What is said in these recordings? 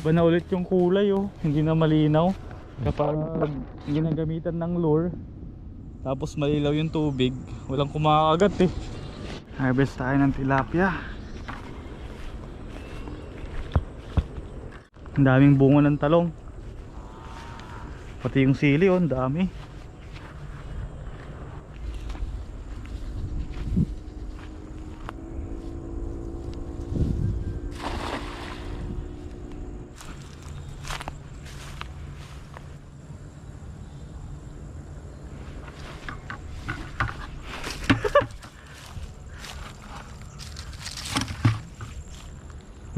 Iba na ulit yung kulay oh. Hindi na malinaw. Kapag ginagamitan ng lure, tapos malilaw yung tubig, walang kumakagat eh. Harvest tayo ng tilapia. Ang daming bunga ng talong. Pati yung sili oh, ang dami.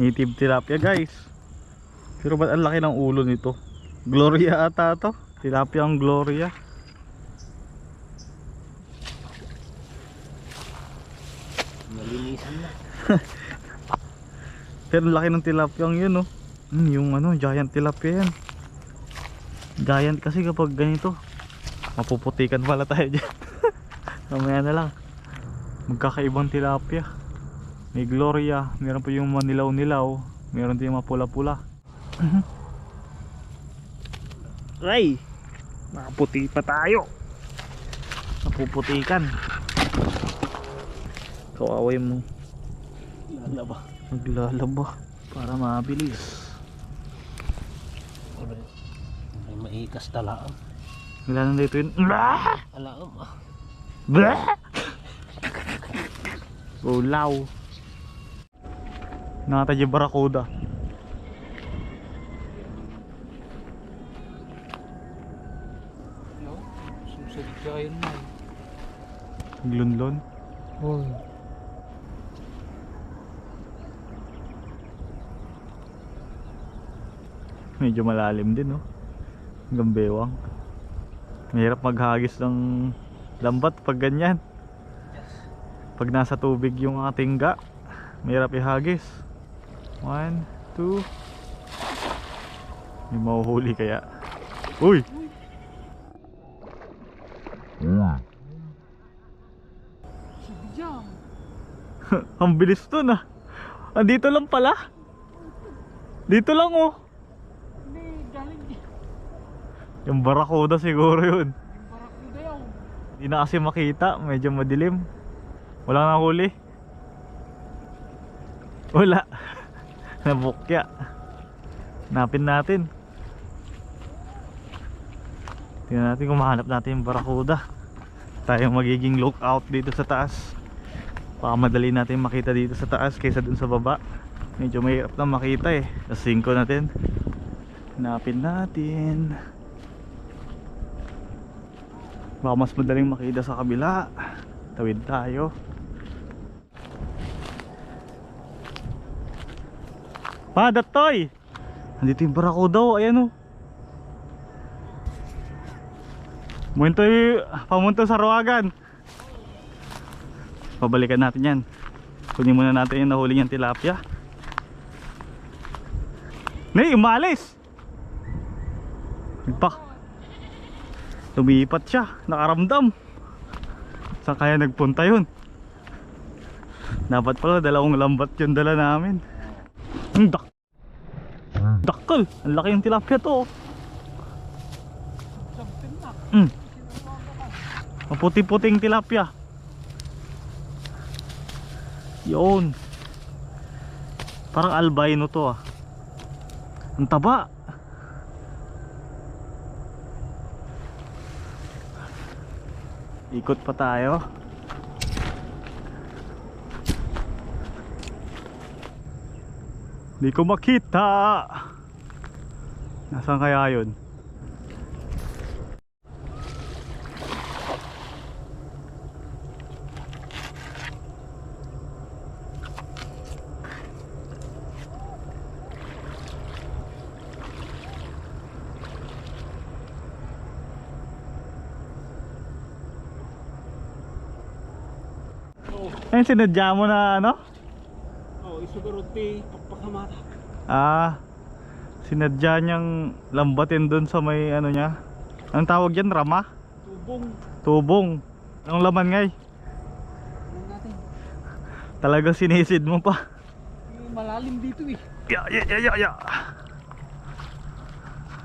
Native tilapia guys. Pero ba't ang laki ng ulo nito? Gloria ata to. Tilapia ang Gloria. Nalinisan na. Pero laki ng tilapia ang yun oh. Hmm, yung ano, giant tilapia yan. Giant kasi kapag ganito. Mapuputikan pala tayo dyan. Mamaya na lang. Magkakaibang tilapia. May Gloria, meron pa yung manilaw-nilaw, meron din yung mapula-pula. Ay! Nakaputi pa tayo. Napuputikan. Kawaway mo. Lalaba. Maglalaba para mabilis. Ay maikas talaang. Wala nang dito yun. Alaam ah. Blah! Ulaw. No? Susadikayan na. Glunlon. Hoy. Medyo malalim din, no? Hanggang bewang. Mahirap maghagis ng lambat pag ganyan. Pag nasa tubig yung ating ga, mahirap ihagis. One, two. May mahuhuli kaya. Uy! Ang bilis to na. Andito lang pala. Dito lang oh. Yung barakuda siguro yun. Hindi na kasi makita, medyo madilim. Wala na huli. Wala. Nabukya. Napin natin. Tingnan natin kung mahanap natin yung barakuda. Tayo magiging lookout dito sa taas. Baka madali natin makita dito sa taas kaysa dun sa baba. Medyo mahirap na makita eh. Sa 5 natin. Hanapin natin. Baka mas madaling makita sa kabila. Tawid tayo. Pa, datoy! Andito yung barako daw, ayan o. Muntoy, pamunto sa ruwagan. Pabalikan natin yan. Kunin muna natin yung nahuli niyang tilapia. Nay, umalis! Nagpak. Lumipat siya, nakaramdam. Saan kaya nagpunta yun? Dapat pala dalawang lambat yung dala namin. Ang dak Dakkel, ang laki yung tilapia to. oh. Mm. Maputi-puting tilapia. Yun. Parang albino to ah. Ang taba. Ikot pa tayo. Hindi ko makita. Nasaan kaya yun? Ayun, sinadya mo na ano? Oh, isugaruti pakpakamata. Ah, sinadya niyang lambatin doon sa may ano niya. Anong tawag yan? Rama? Tubong. Tubong. Anong laman ngay? Natin? Talagang sinisid mo pa. Eh, Malalim dito eh. Ya, ya, ya, ya, ya.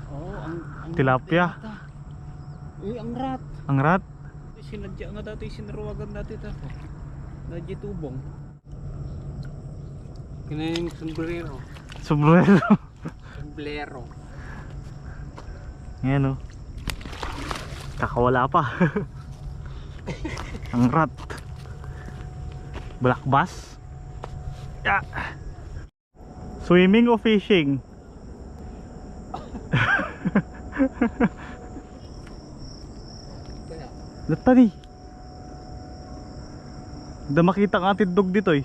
Oo, ang, ang Tilapia. Eh, ang rat. Ang rat. Sinadya nga dati, sinarawagan dati ito. Nadya tubong. Kinayin sombrero. Sombrero. Sombrero. Ngayon oh. Kakawala pa. Ang rat. Black bass. Ya. Swimming o fishing? Kaya, Latani. Da makita ang ating dog dito eh.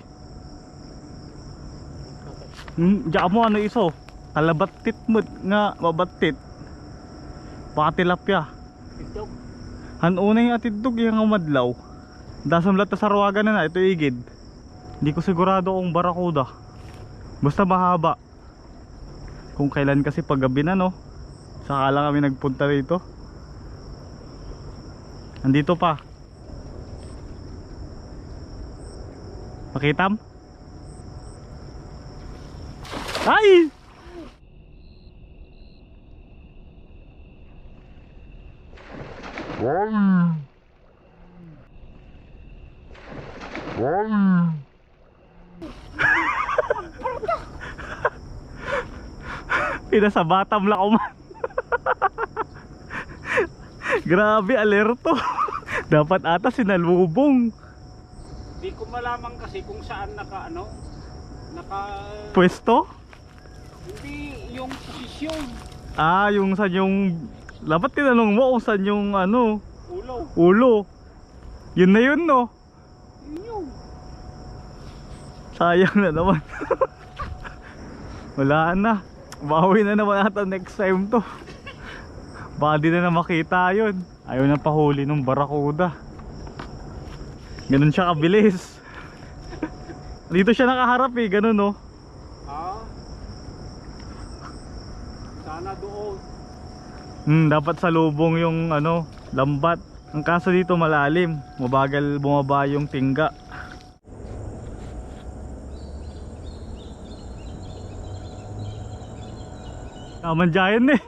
Hmm, mo ano iso? Kalabatit mo nga mabatit. Baka tilapia. ito. Hanuna yung atid dog yung umadlaw. Dasam lata sa ruwagan na na, ito igid. Hindi ko sigurado kung barakuda. Basta mahaba. Kung kailan kasi paggabi na no. Saka lang kami nagpunta rito. Andito pa. Makitam? Ay! Pinasa batam lang ako man. Grabe, alerto. Dapat ata sinalubong. Di ko malaman kasi kung saan naka ano, naka Pwesto? Hindi yung posisyon, Ah, yung sa yung... Dapat tinanong mo kung saan yung ano, ulo. ulo. Yun na yun, no? Yun yun. Sayang na naman. Wala na. Bawi na naman ata next time to. Baka di na na makita yun. Ayaw na pahuli ng barakuda. Ganun siya kabilis. Dito siya nakaharap eh, ganun no. Sana doon. Hmm, dapat sa lubong yung ano, lambat. Ang kaso dito malalim, mabagal bumaba yung tingga. Kaman giant eh. Na.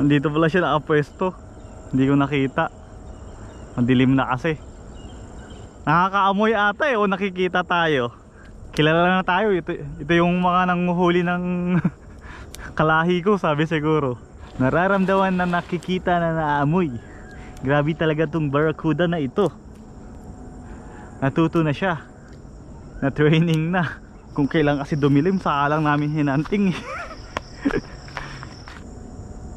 Nandito pala siya nakapwesto. Hindi ko nakita. Madilim na kasi. Nakakaamoy ata eh o nakikita tayo. Kilala na tayo. Ito, ito yung mga nanguhuli ng kalahi ko sabi siguro. Nararamdaman na nakikita na naamoy. Grabe talaga tong barracuda na ito. Natuto na siya. Na training na. Kung kailan kasi dumilim, saka lang namin hinanting eh.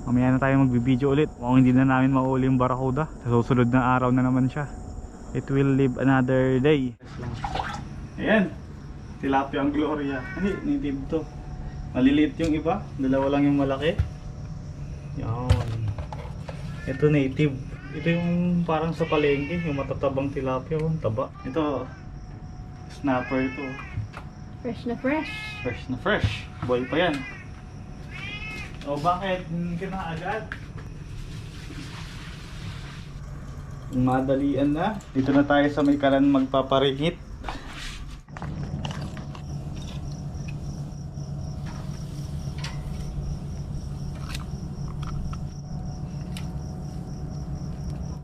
Mamaya na tayo magbibideo ulit. Mukhang hindi na namin mauli yung Barracuda. Sa susunod na araw na naman siya. It will live another day. Ayan. Tilapia ang Gloria. Hindi, native to. Maliliit yung iba. Dalawa lang yung malaki. Yan. Ito native. Ito yung parang sa palengke. Yung matatabang tilapia. Oh, taba. Ito. Snapper ito. Fresh na fresh. Fresh na fresh. Boy pa yan. O bakit? Hindi ka na agad? Madalian na. Dito na tayo sa may kalan magpaparingit.